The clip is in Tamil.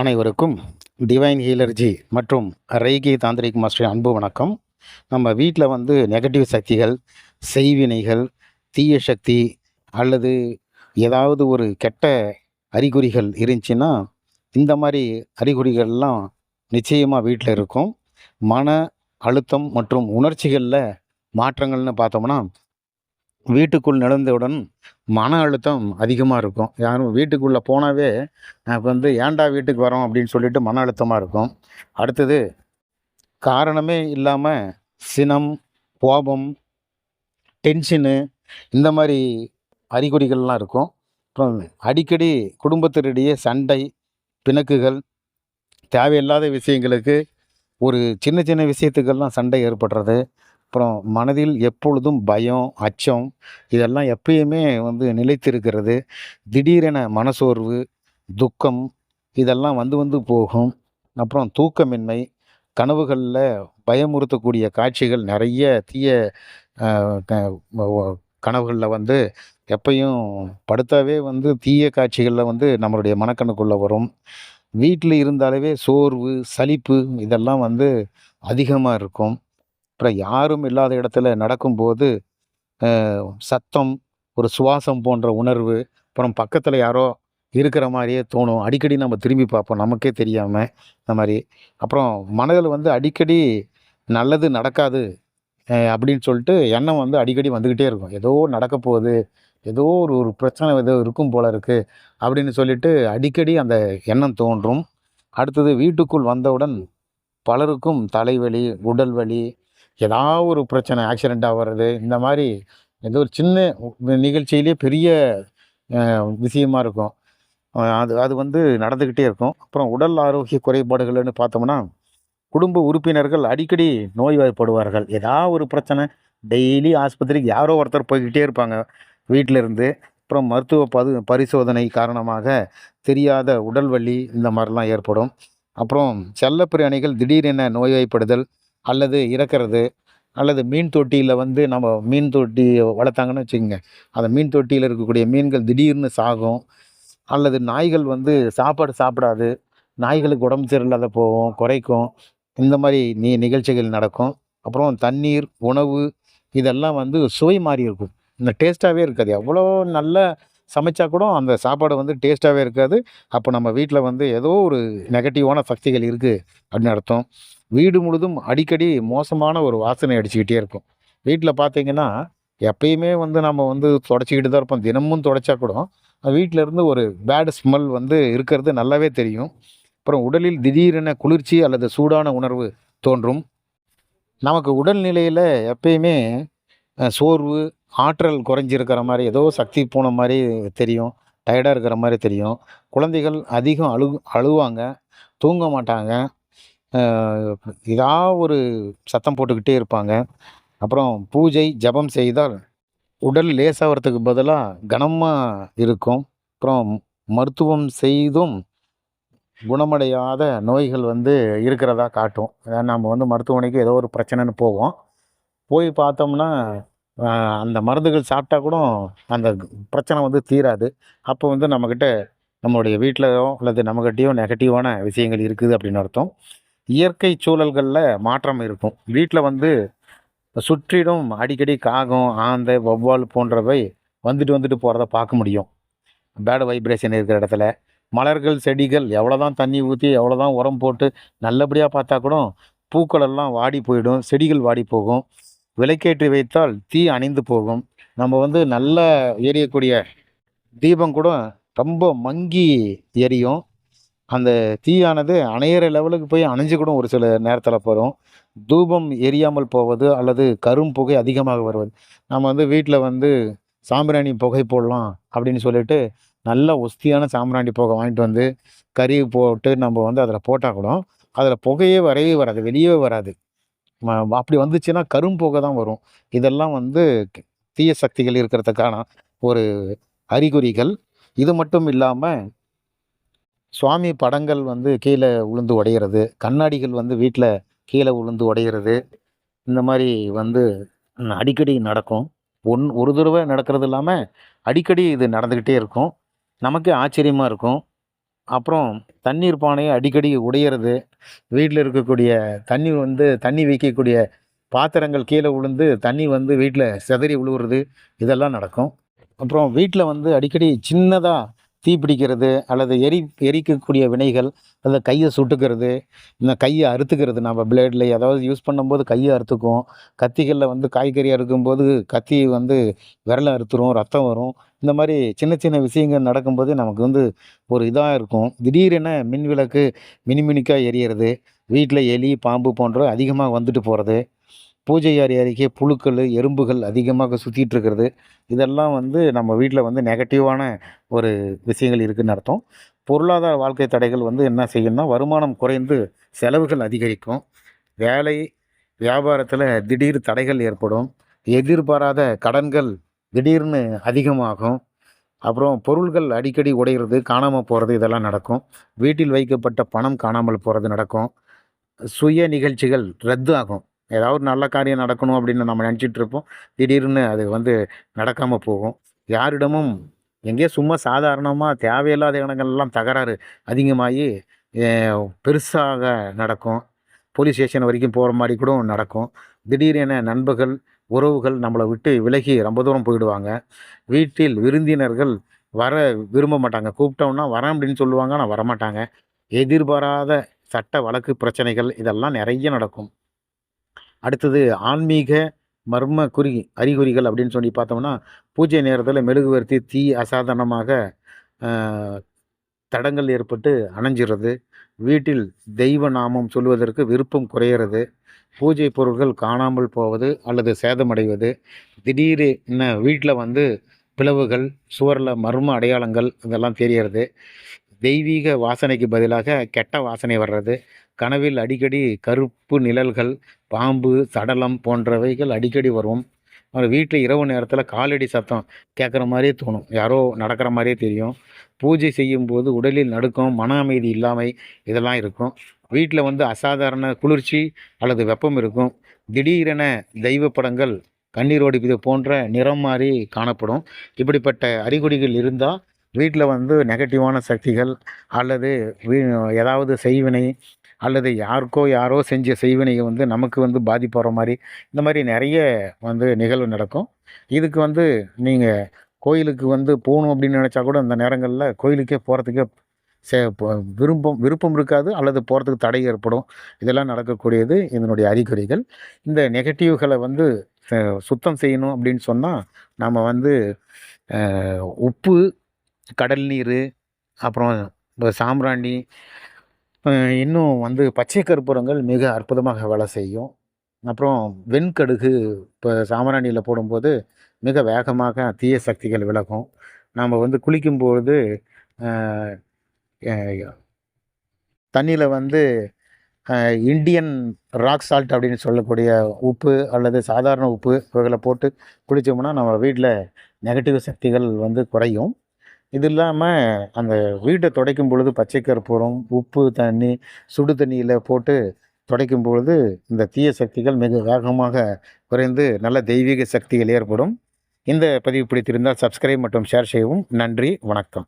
அனைவருக்கும் டிவைன் ஹீலர்ஜி மற்றும் ரைகி தாந்திரிக் மாஸ்டர் அன்பு வணக்கம். நம்ம வீட்டில் வந்து நெகட்டிவ் சக்திகள் செய்வினைகள் தீய சக்தி அல்லது ஏதாவது ஒரு கெட்ட அறிகுறிகள் இருந்துச்சுன்னா இந்த மாதிரி அறிகுறிகள்லாம் நிச்சயமாக வீட்டில் இருக்கும். மன அழுத்தம் மற்றும் உணர்ச்சிகளில் மாற்றங்கள்னு பார்த்தோம்னா வீட்டுக்குள் நடந்தவுடன் மன அழுத்தம் அதிகமாக இருக்கும். யாரும் வீட்டுக்குள்ளே போனாவே எனக்கு வந்து ஏன்டா வீட்டுக்கு வரோம் அப்படின்னு சொல்லிட்டு மன அழுத்தமாக இருக்கும். அடுத்தது காரணமே இல்லாமல் சினம் கோபம் டென்ஷனு இந்த மாதிரி அறிகுறிகள்லாம் இருக்கும். அப்புறம் அடிக்கடி குடும்பத்தினிடையே சண்டை பிணக்குகள் தேவையில்லாத விஷயங்களுக்கு ஒரு சின்ன சின்ன விஷயத்துக்கெல்லாம் சண்டை ஏற்படுறது. அப்புறம் மனதில் எப்பொழுதும் பயம் அச்சம் இதெல்லாம் எப்பயுமே வந்து நிலைத்திருக்கிறது. திடீரென மனசோர்வு துக்கம் இதெல்லாம் வந்து வந்து போகும். அப்புறம் தூக்கமின்மை கனவுகளில் பயமுறுத்தக்கூடிய காட்சிகள் நிறைய தீய க- கனவுகளில் வந்து எப்பையும் படுத்தாவே வந்து தீய காட்சிகளில் வந்து நம்மளுடைய மனக்கணுக்குள்ளே வரும். வீட்டில் இருந்தாலே சோர்வு சலிப்பு இதெல்லாம் வந்து அதிகமாக இருக்கும். அப்புறம் யாரும் இல்லாத இடத்துல நடக்கும்போது சத்தம் ஒரு சுவாசம் போன்ற உணர்வு அப்புறம் பக்கத்தில் யாரோ இருக்கிற மாதிரியே தோணும். அடிக்கடி நம்ம திரும்பி பார்ப்போம். நமக்கே தெரியாமல் இந்த மாதிரி. அப்புறம் மனதில் வந்து அடிக்கடி நல்லது நடக்காது அப்படின்னு சொல்லிட்டு எண்ணம் வந்து அடிக்கடி வந்துக்கிட்டே இருக்கும். ஏதோ நடக்க போகுது ஏதோ ஒரு ஒரு பிரச்சனை ஏதோ இருக்கும் போல இருக்குது அப்படின்னு சொல்லிட்டு அடிக்கடி அந்த எண்ணம் தோன்றும். அடுத்தது வீட்டுக்குள் வந்தவுடன் பலருக்கும் தலைவலி உடல் வலி ஏதாவது ஒரு பிரச்சனை ஆக்சிடெண்ட் ஆகிறது இந்த மாதிரி ஏதோ ஒரு சின்ன நிகழ்ச்சியிலே பெரிய விஷயமா இருக்கும். அது அது வந்து நடந்துக்கிட்டே இருக்கும். அப்புறம் உடல் ஆரோக்கிய குறைபாடுகள்னு பார்த்தோம்னா குடும்ப உறுப்பினர்கள் அடிக்கடி நோய்வாய்ப்படுவார்கள். ஏதாவது ஒரு பிரச்சனை டெய்லி ஆஸ்பத்திரிக்கு யாரோ ஒருத்தர் போய்கிட்டே இருப்பாங்க வீட்டில் இருந்து அப்புறம் மருத்துவ பது பரிசோதனை காரணமாக தெரியாத உடல் வலி இந்த மாதிரிலாம் ஏற்படும். அப்புறம் செல்ல செல்லப்பிராணிகள் திடீரென நோய்வாய்ப்படுதல் அல்லது இறக்கிறது அல்லது மீன் தொட்டியில் வந்து நம்ம மீன் தொட்டி வளர்த்தாங்கன்னு வச்சுக்கோங்க. அந்த மீன் தொட்டியில் இருக்கக்கூடிய மீன்கள் திடீர்னு சாகும். அல்லது நாய்கள் வந்து சாப்பாடு சாப்பிடாது. நாய்களுக்கு உடம்பு சரியில்லாத போகும் குறைக்கும். இந்த மாதிரி நி நிகழ்ச்சிகள் நடக்கும். அப்புறம் தண்ணீர் உணவு இதெல்லாம் வந்து சுவை மாறி இருக்கும். இந்த டேஸ்ட்டாகவே இருக்காது. எவ்வளோ நல்லா சமைச்சா கூட அந்த சாப்பாடு வந்து டேஸ்ட்டாகவே இருக்காது. அப்போ நம்ம வீட்டில் வந்து ஏதோ ஒரு நெகட்டிவான சக்திகள் இருக்குது அப்படின்னு அர்த்தம். வீடு முழுதும் அடிக்கடி மோசமான ஒரு வாசனை அடிச்சுக்கிட்டே இருக்கும். வீட்டில் பார்த்தீங்கன்னா எப்பயுமே வந்து நம்ம வந்து தொடச்சிக்கிட்டு தான் இருப்போம். தினமும் தொடச்சா கூட வீட்டில் இருந்து ஒரு பேடு ஸ்மெல் வந்து இருக்கிறது நல்லாவே தெரியும். அப்புறம் உடலில் திடீரென குளிர்ச்சி அல்லது சூடான உணர்வு தோன்றும். நமக்கு உடல்நிலையில் எப்பயுமே சோர்வு ஆற்றல் குறைஞ்சிருக்கிற மாதிரி ஏதோ சக்தி போன மாதிரி தெரியும். டயர்டாக இருக்கிற மாதிரி தெரியும். குழந்தைகள் அதிகம் அழு அழுவாங்க தூங்க மாட்டாங்க. இதாக ஏதாவது ஒரு சத்தம் போட்டுக்கிட்டே இருப்பாங்க. அப்புறம் பூஜை ஜெபம் செய்தால் உடல் லேசாகிறதுக்கு பதிலாக கனமாக இருக்கும். அப்புறம் மருத்துவம் செய்தும் குணமடையாத நோய்கள் வந்து இருக்கிறதா காட்டும். நம்ம வந்து மருத்துவமனைக்கு ஏதோ ஒரு பிரச்சனைன்னு போவோம். போய் பார்த்தோம்னா அந்த மருந்துகள் சாப்பிட்டா கூட அந்த பிரச்சனை வந்து தீராது. அப்போ வந்து நம்மக்கிட்ட நம்மளுடைய வீட்டிலையோ அல்லது நம்மக்கிட்டேயோ நெகட்டிவான விஷயங்கள் இருக்குது அப்படின்னு அர்த்தம். இயற்கை சூழல்களில் மாற்றம் இருக்கும். வீட்டில் வந்து சுற்றிலும் அடிக்கடி காகம் ஆந்தை வௌவால் போன்றவை வந்துட்டு வந்துட்டு போகிறத பார்க்க முடியும். பேட் வைப்ரேஷன் இருக்கிற இடத்துல. மலர்கள் செடிகள் எவ்வளோதான் தண்ணி ஊற்றி எவ்வளோதான் உரம் போட்டு நல்லபடியாக பார்த்தா கூட பூக்களெல்லாம் வாடி போயிடும் செடிகள் வாடி போகும். விலைக்கேற்றி வைத்தால் தீ அணிந்து போகும். நம்ம வந்து நல்லா எரியக்கூடிய தீபம் கூட ரொம்ப மங்கி எரியும். அந்த தீயானது அணையிற லெவலுக்கு போய் அணைஞ்சு கூட ஒரு சில நேரத்தில் போகிறோம் தூபம் எரியாமல் போவது அல்லது கரும் புகை அதிகமாக வருவது. நம்ம வந்து வீட்டில் வந்து சாம்பிராணி புகை போடலாம் அப்படின்னு சொல்லிட்டு நல்ல ஒஸ்தியான சாம்பிராணி புகை வாங்கிட்டு வந்து கறி போட்டு நம்ம வந்து அதில் போட்டால் கூட அதில் புகையே வரவே வராது வெளியே வராது. அப்படி வந்துச்சுன்னா கரும் புகை தான் வரும். இதெல்லாம் வந்து தீய சக்திகள் இருக்கிறதுக்கான ஒரு அறிகுறிகள். இது மட்டும் இல்லாமல் சுவாமி படங்கள் வந்து கீழே விழுந்து உடையிறது. கண்ணாடிகள் வந்து வீட்டில் கீழே விழுந்து உடையிறது. இந்த மாதிரி வந்து அடிக்கடி நடக்கும். ஒன் ஒரு தடவை நடக்கிறது இல்லாமல் அடிக்கடி இது நடந்துக்கிட்டே இருக்கும். நமக்கே ஆச்சரியமாக இருக்கும். அப்புறம் தண்ணீர் பானையை அடிக்கடி உடையிறது. வீட்டில் இருக்கக்கூடிய தண்ணி வந்து தண்ணி வைக்கக்கூடிய பாத்திரங்கள் கீழே விழுந்து தண்ணி வந்து வீட்டில் சிதறி விழுவுறது இதெல்லாம் நடக்கும். அப்புறம் வீட்டில் வந்து அடிக்கடி சின்னதாக தீ பிடிக்கிறது அல்லது எரி எரிக்கக்கூடிய வினைகள் அல்லது கையை சுட்டுக்கிறது இந்த கையை அறுத்துக்கிறது. நம்ம பிளேடில் ஏதாவது யூஸ் பண்ணும்போது கையை அறுத்துக்கும் கத்திகளில் வந்து காய்கறி அறுக்கும்போது கத்தி வந்து விரலை அறுத்துரும் ரத்தம் வரும். இந்த மாதிரி சின்ன சின்ன விஷயங்கள் நடக்கும்போது நமக்கு வந்து ஒரு இதாக இருக்கும். திடீரென மின் விளக்கு மினிமினிக்காக எரியறது வீட்டில் எலி பாம்பு போன்ற அதிகமாக வந்துட்டு போகிறது பூஜை அறை அருகே புழுக்கள் எறும்புகள் அதிகமாக சுற்றிட்டு இருக்கிறது. இதெல்லாம் வந்து நம்ம வீட்டில் வந்து நெகட்டிவான ஒரு விஷயங்கள் இருக்குதுன்னு அர்த்தம். பொருளாதார வாழ்க்கை தடைகள் வந்து என்ன செய்யணும்னா வருமானம் குறைந்து செலவுகள் அதிகரிக்கும். வேலை வியாபாரத்தில் திடீர் தடைகள் ஏற்படும். எதிர்பாராத கடன்கள் திடீர்னு அதிகமாகும். அப்புறம் பொருள்கள் அடிக்கடி உடையிறது காணாமல் போகிறது இதெல்லாம் நடக்கும். வீட்டில் வைக்கப்பட்ட பணம் காணாமல் போகிறது நடக்கும். சுய நிகழ்ச்சிகள் ரத்து ஆகும். ஏதாவது ஒரு நல்ல காரியம் நடக்கணும் அப்படின்னு நம்ம நினச்சிட்டு இருப்போம். திடீர்னு அது வந்து நடக்காமல் போகும். யாரிடமும் எங்கேயோ சும்மா சாதாரணமாக தேவையில்லாத இடங்கள்லாம் தகராறு அதிகமாகி பெருசாக நடக்கும். போலீஸ் ஸ்டேஷன் வரைக்கும் போகிற மாதிரி கூட நடக்கும். திடீரென நண்பர்கள் உறவுகள் நம்மளை விட்டு விலகி ரொம்ப தூரம் போயிடுவாங்க. வீட்டில் விருந்தினர்கள் வர விரும்ப மாட்டாங்க. கூப்பிட்டோம்னா வரேன் அப்படின்னு சொல்லுவாங்க ஆனால் வரமாட்டாங்க. எதிர்பாராத சட்ட வழக்கு பிரச்சனைகள் இதெல்லாம் நிறைய நடக்கும். அடுத்தது ஆன்மீக மர்ம குறி அறிகுறிகள் அப்படின்னு சொல்லி பார்த்தோம்னா பூஜை நேரத்தில் மெழுகுவர்த்தி தீ அசாதாரணமாக தடங்கள் ஏற்பட்டு அணைஞ்சிறது வீட்டில் தெய்வ நாமம் சொல்வதற்கு விருப்பம் குறையிறது. பூஜை பொருட்கள் காணாமல் போவது அல்லது சேதமடைவது. திடீரென வீட்டில் வந்து பிளவுகள் சுவரில் மர்ம அடையாளங்கள் இதெல்லாம் தெரியறது. தெய்வீக வாசனைக்கு பதிலாக கெட்ட வாசனை வர்றது. கனவில் அடிக்கடி கருப்பு நிழல்கள் பாம்பு சடலம் போன்றவைகள் அடிக்கடி வரும் அவர் வீட்டில் இரவு நேரத்தில் காலடி சத்தம் கேட்குற மாதிரியே தோணும். யாரோ நடக்கிற மாதிரியே தெரியும். பூஜை செய்யும்போது உடலில் நடுக்கம் மன அமைதி இல்லாமை இதெல்லாம் இருக்கும். வீட்டில் வந்து அசாதாரண குளிர்ச்சி அல்லது வெப்பம் இருக்கும். திடீரென தெய்வ படங்கள் கண்ணீர் வடிப்பது போன்ற நிறம் மாறி காணப்படும். இப்படிப்பட்ட அறிகுறிகள் இருந்தால் வீட்டில் வந்து நெகட்டிவான சக்திகள் அல்லது வீ ஏதாவது செய்வினை அல்லது யாருக்கோ யாரோ செஞ்ச செய்வினையை வந்து நமக்கு வந்து பாதிப்பு வர மாதிரி இந்த மாதிரி நிறைய வந்து நிகழ்வு நடக்கும். இதுக்கு வந்து நீங்கள் கோயிலுக்கு வந்து போகணும் அப்படின்னு நினச்சா கூட அந்த நேரங்களில் கோயிலுக்கே போகிறதுக்கே சே விருப்பம் விருப்பம் இருக்காது அல்லது போகிறதுக்கு தடை ஏற்படும். இதெல்லாம் நடக்கக்கூடியது இதனுடைய அறிகுறிகள். இந்த நெகட்டிவ்களை வந்து சுத்தம் செய்யணும் அப்படின்னு சொன்னால் நம்ம வந்து உப்பு கடல் நீர் அப்புறம் இந்த சாம்பிராணி இன்னும் வந்து பச்சை கற்பூரங்கள் மிக அற்புதமாக வேலை செய்யும். அப்புறம் வெண்கடுகு இப்போ சாமராணியில் போடும்போது மிக வேகமாக தீய சக்திகள் விலகும். நாம் வந்து குளிக்கும்பொழுது தண்ணியில் வந்து இண்டியன் ராக் சால்ட் அப்படின்னு சொல்லக்கூடிய உப்பு அல்லது சாதாரண உப்பு இவைகளை போட்டு குளித்தோம்னா நம்ம வீட்டில் நெகட்டிவ் சக்திகள் வந்து குறையும். இது இல்லாமல் அந்த வீட்டை துடைக்கும் பொழுது பச்சை கற்பூரம் உப்பு தண்ணி சுடு தண்ணியில் போட்டு துடைக்கும் பொழுது இந்த தீய சக்திகள் மிக வேகமாக குறைந்து நல்ல தெய்வீக சக்திகள் ஏற்படும். இந்த பதிவு பிடித்திருந்தால் சப்ஸ்கிரைப் மற்றும் ஷேர் செய்யவும். நன்றி வணக்கம்.